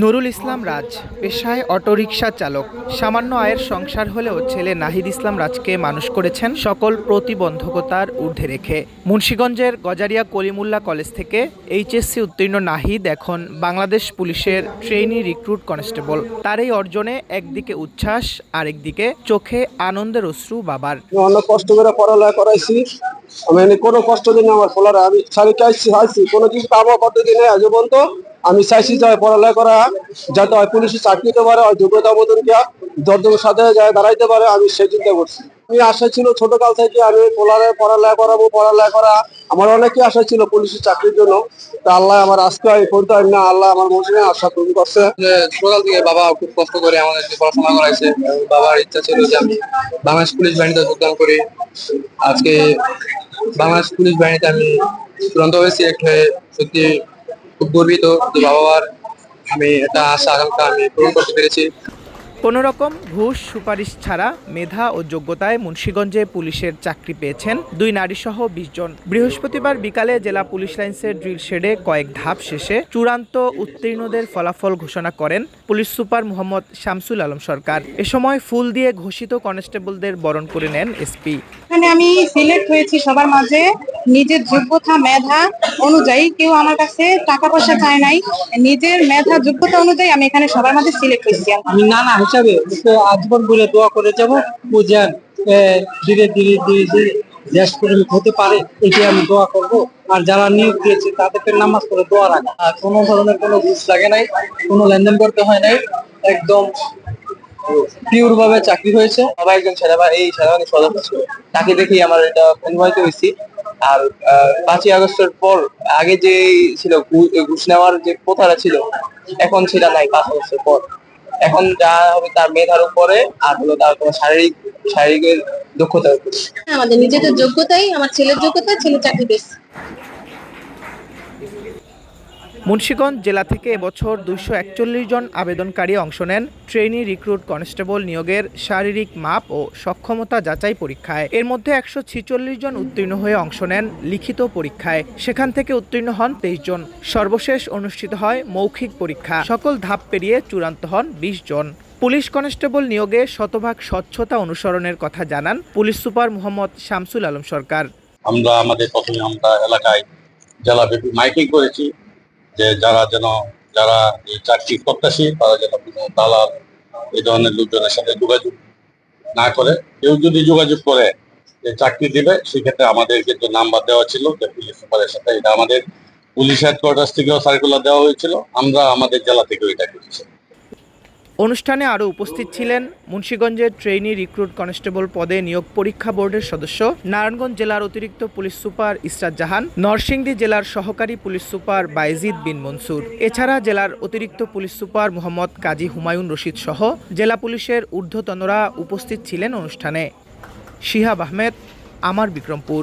নুরুল ইসলাম রাজ পেশায় অটোরিকশা চালক। সামান্য আয়ের সংসার হলেও ছেলে নাহিদ ইসলাম রাজকে মানুষ করেছেন সকল প্রতিবন্ধকতার ঊর্ধ্বে রেখে। মুন্সীগঞ্জের গজারিয়া কলিমুল্লা কলেজ থেকে এইচএসসি উত্তীর্ণ নাহিদ এখন বাংলাদেশ পুলিশের ট্রেনি রিক্রুট কনস্টেবল। তার এই অর্জনে একদিকে উচ্ছ্বাস আরেকদিকে চোখে আনন্দের অশ্রু বাবার। আমি অনেক কষ্ট করে পড়ালেখা করাইছি। আমি কোনো কষ্ট দিন আমার ফলারে আমি সারি চাইছি হাইছি কোনো কিছু পাবো পদ্ধতি নেই আজ পর্যন্ত? আমি চাইছি যে পড়ালেখা করা, যাতে হয় পুলিশে চাকরি নিতে পারে, হয় যোগ্যতা বোধন কিয়া দরজনের সাথে যায়, দাঁড়াইতে পারে, আমি সেই চিন্তা করছি। আমি আশা ছিল ছোট কাল থেকে আমি পোলারে পড়ালেখা করাবো, পড়ালেখা করা। আমার অনেকই আশা ছিল পুলিশের চাকরির জন্য। তা আল্লাহ আমার আজকে আমি করতে পারি না, আল্লাহ আমার মনে আশা পূরণ করছে। ছোটকাল থেকে বাবা খুব কষ্ট করে আমাদেরকে পড়াশোনা করাইছে, বাবার ইচ্ছা ছিল যে আমি বাংলাদেশ পুলিশ বাহিনীতে যোগদান করি। আজকে বাংলাদেশ পুলিশ বাহিনীতে আমি চূড়ান্ত হয়ে সিলেক্ট হয়ে সত্যি খুব গর্বিত যে আমি একটা আশা আকাঙ্ক্ষা আমি পূরণ করতে পেরেছি। কোনো রকম ঘুষ সুপারিশ ছাড়া মেধা ও যোগ্যতায় মুন্সীগঞ্জে পুলিশের চাকরি পেয়েছেন দুই নারীসহ বিশ জন। বৃহস্পতিবার বিকালে জেলা পুলিশ লাইন্সের ড্রিল শেডে কয়েক ধাপ শেষে চূড়ান্ত উত্তীর্ণদের ফলাফল ঘোষণা করেন পুলিশ সুপার মোহাম্মদ শামসুল আলম সরকার। এ সময় ফুল দিয়ে ঘোষিত কনস্টেবলদের বরণ করে নেন এসপি। এখানে আমি সিলেক্ট হয়েছি সবার মাঝে। নিজের যোগ্যতা মেধা অনুযায়ী কেউ আমার কাছে টাকা পয়সা চায় নাই। নিজের মেধা যোগ্যতা অনুযায়ী আমি এখানে সবার মাঝে সিলেক্ট হয়েছি। না না হিসাবে আজীবন বলে দোয়া করে যাব। এ, ধীরে ধীরে ধীরে ধীরে দেশ প্রেমিক হতে পারে এটি আমি দোয়া করব। আর যারা নিয়োগ দিয়েছে তাদেরকে নামাজ করে দোয়া রাখা। আর কোনো ধরনের কোনো ঘুষ লাগে নাই কোনো লেনদেন করতে হয় নাই একদম পিওর ভাবে চাকরি হয়েছে। বাবা একজন সেনাবাহিনী এই সেনাবাহিনীর সদস্য। তাকে দেখেই আমার এটা অনুপ্রাণিত হয়েছি। আর পাঁচই আগস্টের পর আগে যে ছিল ঘুষ নেওয়ার যে প্রথাটা ছিল, এখন সেটা নাই পাঁচ আগস্টের পর। এখন যা হবে তার মেধার উপরে আর হলো তার কোনো শারীরিক, শারীরিকের দক্ষতার উপরে। আমাদের নিজেদের যোগ্যতাই, আমার ছেলের যোগ্যতা ছেলে চাকরি পেয়েছে মুন্সীগঞ্জ জেলা থেকে এবছর দুইশো একচল্লিশ জন আবেদনকারী অংশ নেন ট্রেনি রিক্রুট কনস্টেবল নিয়োগের শারীরিক মাপ ও সক্ষমতা যাচাই পরীক্ষায়। এর মধ্যে একশো ছিচল্লিশ জন উত্তীর্ণ হয়ে অংশ নেন লিখিত পরীক্ষায়। সেখান থেকে উত্তীর্ণ হন তেইশ জন। সর্বশেষ অনুষ্ঠিত হয় মৌখিক পরীক্ষা। সকল ধাপ পেরিয়ে চূড়ান্ত হন বিশ জন। পুলিশ কনস্টেবল নিয়োগে শতভাগ স্বচ্ছতা অনুসরণের কথা জানান পুলিশ সুপার মোহাম্মদ শামসুল আলম সরকার। আমরা আমাদের প্রথমে আমরা এলাকায় জেলাব্যাপী মাইকিং করেছি। যে যারা যেন, যারা এই চাকরি প্রত্যাশী, তারা যেন কোনো দালাল, এই ধরনের লোকজনের সাথে যোগাযোগ না করে। কেউ যদি যোগাযোগ করে যে চাকরি দিবে, সেক্ষেত্রে আমাদের কিন্তু নাম্বার দেওয়া ছিল যে পুলিশ সুপারের সাথে। এটা আমাদের পুলিশ হেডকোয়ার্টার থেকেও সার্কুলার দেওয়া হয়েছিল। আমরা আমাদের জেলা থেকেও এটা করেছি। অনুষ্ঠানে আরও উপস্থিত ছিলেন মুন্সীগঞ্জের ট্রেনি রিক্রুট কনস্টেবল পদে নিয়োগ পরীক্ষা বোর্ডের সদস্য, নারায়ণগঞ্জ জেলার অতিরিক্ত পুলিশ সুপার ইসরাত জাহান, নরসিংদী জেলার সহকারী পুলিশ সুপার বাইজিদ বিন মনসুর। এছাড়া জেলার অতিরিক্ত পুলিশ সুপার মোহাম্মদ কাজী হুমায়ুন রশিদ সহ জেলা পুলিশের ঊর্ধ্বতনরা উপস্থিত ছিলেন অনুষ্ঠানে। শিহাব আহমেদ, আমার বিক্রমপুর।